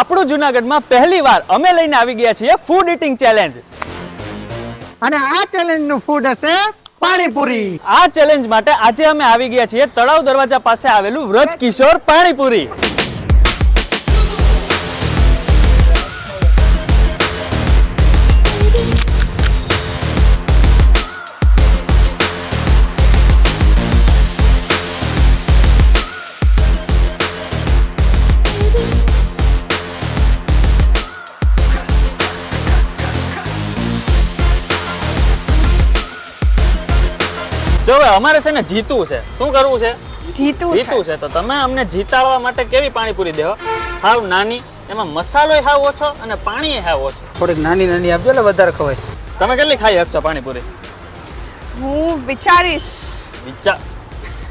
આપણું જુનાગઢમાં પહેલી વાર અમે લઈને આવી ગયા છીએ ફૂડ ઇટિંગ ચેલેન્જ અને આ ચેલેન્જનું ફૂડ હશે પાણીપુરી. આ ચેલેન્જ માટે આજે અમે આવી ગયા છીએ તળાવ દરવાજા પાસે આવેલું વ્રજ કિશોર પાણીપુરી. જો હવે અમારે છે ને જીતવું છે. શું કરવું છે? જીતું છે. જીતવું છે. તો તમે અમને જીતાડવા માટે કેવી પાણીપુરી દેવો હાવ નાની એમાં મસાલો હાવ ઓછો અને પાણી હાવ ઓછો. થોડીક નાની નાની આપજો એટલે વધારે ખવાય. તમે કેટલી ખાઈ શકશો પાણીપુરી? હું વિચારીશ. વિચાર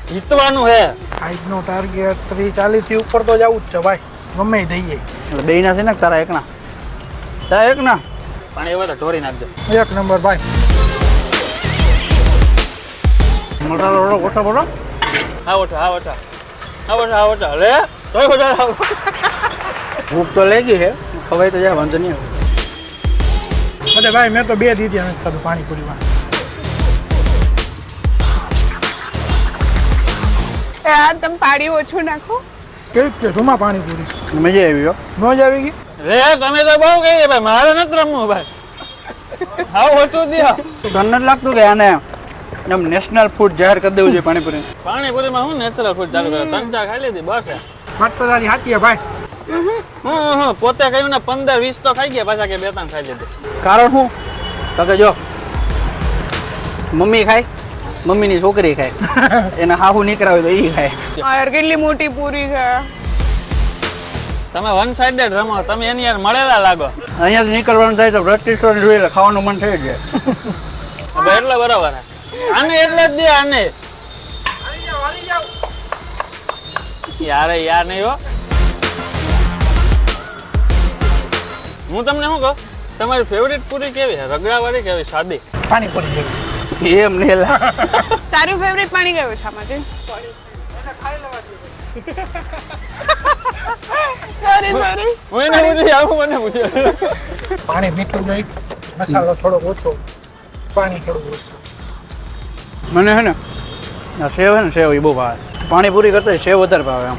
જીતવાનું હે. આજનો ટાર્ગેટ ત્રીસ ચાલીસથી ઉપર તો જવું જ છે ભાઈ. ગમે થઈ એટલે બે ના છે ને તારા એકના. તારા એકના? પાણી હવે તો ઢોરી નાખજો. એક નંબર ભાઈ. મસાલો રોડો ઓછો બોલો હા ઓછો હા ઓછો હા ઓછો હા ઓછો લે તોય વધારે ભૂખ તો લાગી છે. ખવાય તો જાય વાંધો નહીં આવે. એટલે ભાઈ મેં તો બે દીધી નથી ખાધું પાણીપુરીમાં. યાર તમે પાણી ઓછું નાખો. કેવી કે સુમા પાણીપુરી? મજા આવી ગયો મોજ આવી ગઈ? રે તમે તો બહુ કહીએ ભાઈ. મારે નથી રમવું ભાઈ. હા ઓછું દે. તને નથી લાગતું કે આને એમ નેશનલ ફૂડ જાહેર કરી દેવું જોઈએ પાણીપુરી. પાણીપુરીમાં હું નેચરલ ફૂડ ચાલુ કર્યો ત્રણ ખાઈ લીધી બસ. હે. વાત તો તારી સાચી ભાઈ. હું હું પોતે કહ્યું ને પંદર વીસ તો ખાઈ ગયા પાછા કે બે ત્રણ ખાઈ લીધી કારણ શું? તો કે જો મમ્મી ખાય મમ્મીની છોકરી ખાય એને હાહુ નીકળ્યા હોય તો એ ખાય. યાર કેટલી મોટી પૂરી છે. તમે વન સાઇડેડ રમો તમે એની યાર મળેલા લાગો. અહીંયા નીકળવાનું થાય તો બ્રશ ટીસ્ટોન જોઈએ ખાવાનું મન થઈ જાય. હવે એટલે બરાબર હે. આને એટલે જ દે આને. યારે યાર નહીં હો. હું તમને શું કહું? તમારી ફેવરિટ પૂરી કેવી છે? રગડાવાળી કેવી સાદી? પાણીપુરી કેવી? એમ નહીં લા. તારું ફેવરેટ પાણી કયું છે આમાંથી સોરી સોરી હું એને પૂછી આવું મને પૂછ્યું. પાણી મીઠું નહીં મસાલો થોડો ઓછો પાણી થોડું ઓછું. મને છે ને સેવ છે ને સેવ એ બહુ ભાવે. પાણીપુરી કરતા સેવ વધારે ભાવે એમ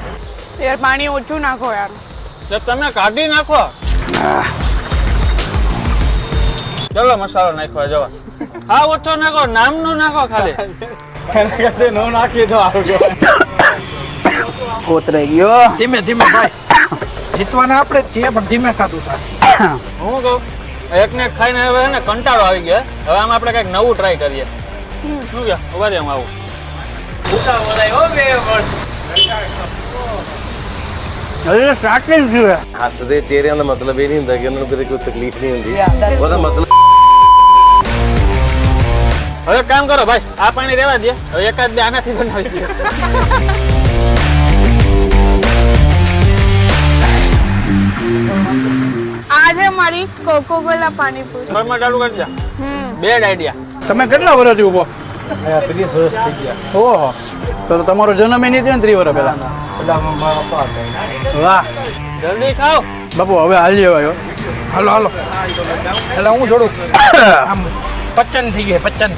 યાર પાણી ઓછું નાખો યાર. તો તમે કાઢી નાખો. ચલો મસાલો નાખવા જવા. હા ઓછો નાખો નામનું નાખો ખાલી. કોતરાઈ ગયો. ધીમે ધીમે ભાઈ. જીતવાના આપણે છીએ પણ ધીમે ખાતું થાય. હું કહું એકને ખાઈને હવે ને કંટાળો આવી ગયો હવે આમ આપણે કંઈક નવું ટ્રાય કરીએ. શું કે ઉભા રહે આવું હજી સ્ટાર્ટિંગ થયું છે ਹੱਸਦੇ ਚਿਹਰਿਆਂ ਦਾ ਮਤਲਬ ਇਹ ਨਹੀਂ ਹੁੰਦਾ ਕਿ ਉਹਨਾਂ ਨੂੰ ਕਦੇ ਕੋਈ ਤਕਲੀਫ ਨਹੀਂ ਹੁੰਦੀ ਉਹਦਾ ਮਤਲਬ હવે એક કામ કરો ભાઈ આ પાણી રેવા દે હવે એકાદ બે આનાથી બનાવી દે આ છે મારી કોકો કોલા પાણીપુરી ઘરમાં ચાલુ કરી દે હમ બેડ આઈડિયા તમે કેટલા વર્ષથી ઉભો ત્રીસ વર્ષ થઈ ગયા ઓહો તો તો તમારો જન્મ એ નહીં થયો ને ત્રીસ વર્ષ પહેલા વાહ જલ્દી ખાઓ બાપુ હવે હાલ જેવાયો હાલો હાલો એટલે હું થોડુંક આમ પચન થઈ ગઈ પચન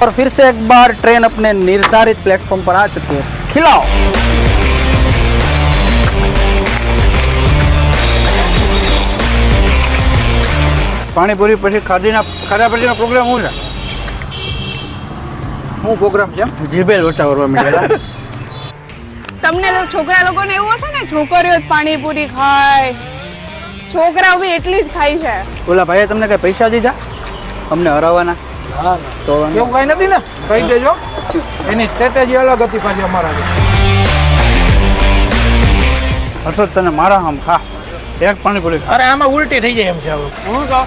और फिर से एक बार ट्रेन अपने निर्धारित प्लेटफॉर्म पर आ चुकी है खिलाओ પાણીપુરી પછી ખાધીના ખાધા પછીનો પ્રોગ્રામ શું છે? શું પ્રોગ્રામ છે જીભે લોચા કરવા માંડ્યા તમને તો છોકરા લોકોને એવું હશે ને છોકરીઓ જ પાણીપુરી ખાય. છોકરાઓ બી એટલી જ ખાય છે. ઓલા ભાઈએ તમને કઈ પૈસા દીધા? અમને હરાવવાના? તો વાંધો એવું કઈ નથી ને? કહી દેજો. એની સ્ટ્રેટેજી અલગ હતી પાછી અમારા હર્ષદ તને મારા આમ ખા. એક પાણીપુરી. ખા. અરે આમાં ઉલટી થઈ જાય એમ છે હવે. હું કહું?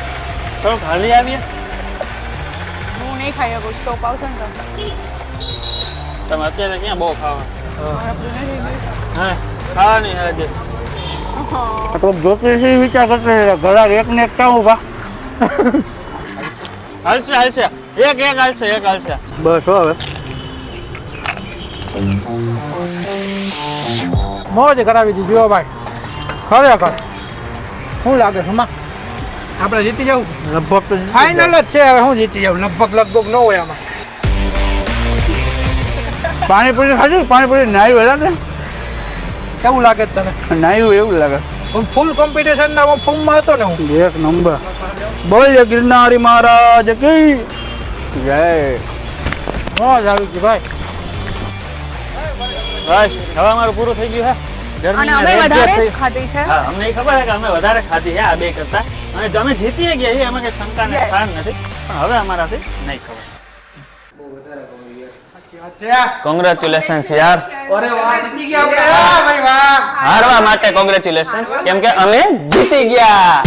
થોડું ખાલી આવીએ. હું નહીં ખાઈ શકું સ્ટોપ આવશે ને તમે. અત્યારે ક્યાં બહુ ખાવા? હા. ખાવાની આજે. તો જ્યોતિષી વિચાર કરતો છે ઘરાક એક ને એક કામ ઊભા હાલશે હાલશે. એક એક હાલશે એક હાલશે. બસ હો હવે. મોજ કરાવી દીધી ભાઈ. ખરેખર. શું લાગે છે માં આપણે જીતી જવું? લગભગ તો ફાઇનલ જ છે હવે હું જીતી જાઉં લગભગ લગભગ ન હોય આમાં. પાણીપુરી ખાધું? પાણીપુરી નાયું વેલા ને? કેવું લાગે તને? નાયું એવું લાગે. હું ફૂલ કોમ્પિટિશન ના ફોર્મમાં હતો ને હું. એક નંબર. બોલ ગિરનારી મહારાજ કી જય. મોજ આવી ગઈ ભાઈ. બસ હવે અમારું પૂરું થઈ ગયું છે અને અમે વધારે ખાધી છે. અમને ખબર છે કે અમે વધારે ખાધી છે આ બે કરતા. અને જો અમે જીતીએ ગયા છીએ એમાં કઈ શંકા ને Yes. સ્થાન નથી. પણ હવે અમારાથી નહીં ખબર. કોંગ્રેચ્યુલેશન્સ યાર. અરે વાહ જીતી ગયા હારવા માટે કોંગ્રેચ્યુલેશન્સ કેમ કે અમે જીતી ગયા.